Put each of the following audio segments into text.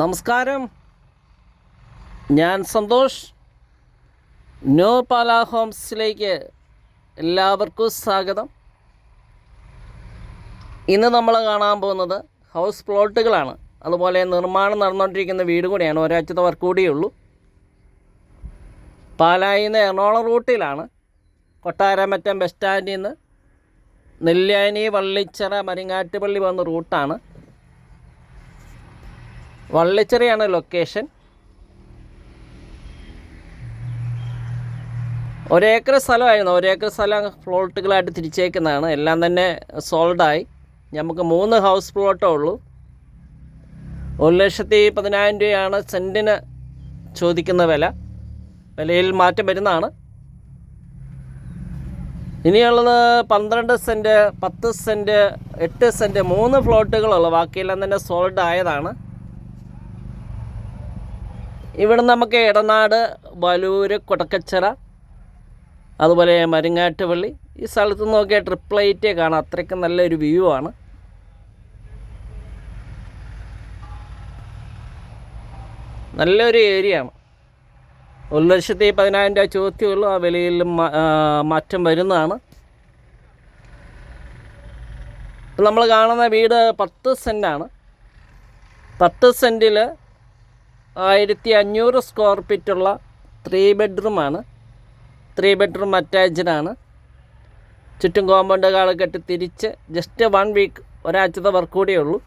നമസ്കാരം. ഞാൻ സന്തോഷ്. ന്യൂ പാല ഹോംസിലേക്ക് എല്ലാവർക്കും സ്വാഗതം. ഇന്ന് നമ്മൾ കാണാൻ പോകുന്നത് ഹൗസ് പ്ലോട്ടുകളാണ്. അതുപോലെ നിർമ്മാണം നടന്നുകൊണ്ടിരിക്കുന്ന വീട് കൂടിയാണ്. ഒരാഴ്ചത്തെ വർക്ക് കൂടിയേ ഉള്ളൂ പാലായിൽ നിന്ന് എറണാകുളം റൂട്ടിലാണ്. കൊട്ടാരമറ്റം ബസ് സ്റ്റാൻഡിൽ നിന്ന് നെല്ലിയാനി വള്ളിച്ചിറ മരിങ്ങാട്ടുപള്ളി വന്ന റൂട്ടാണ്. വള്ളിച്ചിറയാണ് ലൊക്കേഷൻ ഒരേക്കർ സ്ഥലമായിരുന്നു. ഒരേക്കർ സ്ഥലം പ്ലോട്ടുകളായിട്ട് തിരിച്ചേക്കുന്നതാണ്. എല്ലാം തന്നെ സോൾഡായി നമുക്ക് മൂന്ന് ഹൗസ് പ്ലോട്ടേ ഉള്ളൂ. ഒരു ലക്ഷത്തി പതിനായിരം രൂപയാണ് സെന്റിന് ചോദിക്കുന്ന വില. വിലയിൽ മാറ്റം വരുന്നതാണ്. ഇനിയുള്ളത് പന്ത്രണ്ട് സെന്റ് പത്ത് സെന്റ് എട്ട് സെന്റ് മൂന്ന് പ്ലോട്ടുകളുള്ളൂ ബാക്കിയെല്ലാം തന്നെ സോൾഡ് ആയതാണ്. ഇവിടെ നമുക്ക് ഇടനാട് വലൂര് കൊടക്കച്ചിറ അതുപോലെ മരുങ്ങാട്ടുപള്ളി. ഈ സ്ഥലത്ത് നോക്കിയാൽ ട്രിപ്പിൾ ഐറ്റേ കാണാം. അത്രയ്ക്ക് നല്ലൊരു വ്യൂ ആണ്. നല്ലൊരു ഏരിയ ആണ്. ഒരു ലക്ഷത്തി പതിനായിരം രൂപ ചോദ്യമുള്ളൂ ആ വിലയിൽ മാറ്റം വരുന്നതാണ്. നമ്മൾ കാണുന്ന വീട് പത്ത് സെന്റാണ് പത്ത് സെന്റിൽ ആയിരത്തി അഞ്ഞൂറ് സ്ക്വയർ ഫീറ്റുള്ള ത്രീ ബെഡ്റൂമാണ് ത്രീ ബെഡ്റൂം അറ്റാച്ച്ഡാണ് ചുറ്റും കോമ്പൗണ്ട് കാൾ കെട്ടി തിരിച്ച് ജസ്റ്റ് വൺ വീക്ക് ഒരാഴ്ചത്തെ വർക്ക് കൂടിയേ ഉള്ളൂ.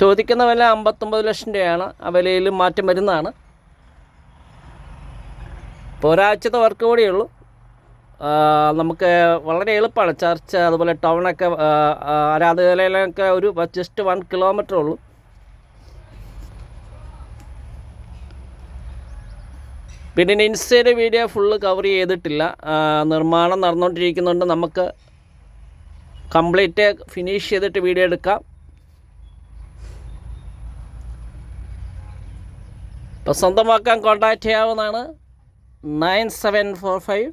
ചോദിക്കുന്ന വില അമ്പത്തൊമ്പത് ലക്ഷം രൂപയാണ്. ആ വിലയിൽ മാറ്റം വരുന്നതാണ്. ഇപ്പോൾ ഒരാഴ്ചത്തെ വർക്ക് കൂടിയേ ഉള്ളൂ. നമുക്ക് വളരെ എളുപ്പമാണ്. ചർച്ച് അതുപോലെ ടൗണൊക്കെ ആരാധകലയിലൊക്കെ ഒരു ജസ്റ്റ് വൺ കിലോമീറ്റർ ഉള്ളൂ. പിന്നെ ഇൻസ്റ്റയുടെ വീഡിയോ ഫുള്ള് കവർ ചെയ്തിട്ടില്ല. നിർമ്മാണം നടന്നുകൊണ്ടിരിക്കുന്നുണ്ട് നമുക്ക് കംപ്ലീറ്റ് ഫിനിഷ് ചെയ്തിട്ട് വീഡിയോ എടുക്കാം. അപ്പോൾ സ്വന്തമാക്കാൻ കോൺടാക്റ്റ് ചെയ്യാവുന്നതാണ് nine seven four five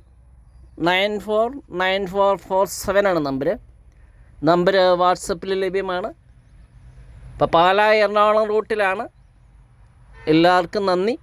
nine four nine four four seven ആണ് നമ്പർ നമ്പർ വാട്സപ്പിൽ ലഭ്യമാണ്. അപ്പോൾ പാലാ എറണാകുളം റൂട്ടിലാണ്. എല്ലാവർക്കും നന്ദി.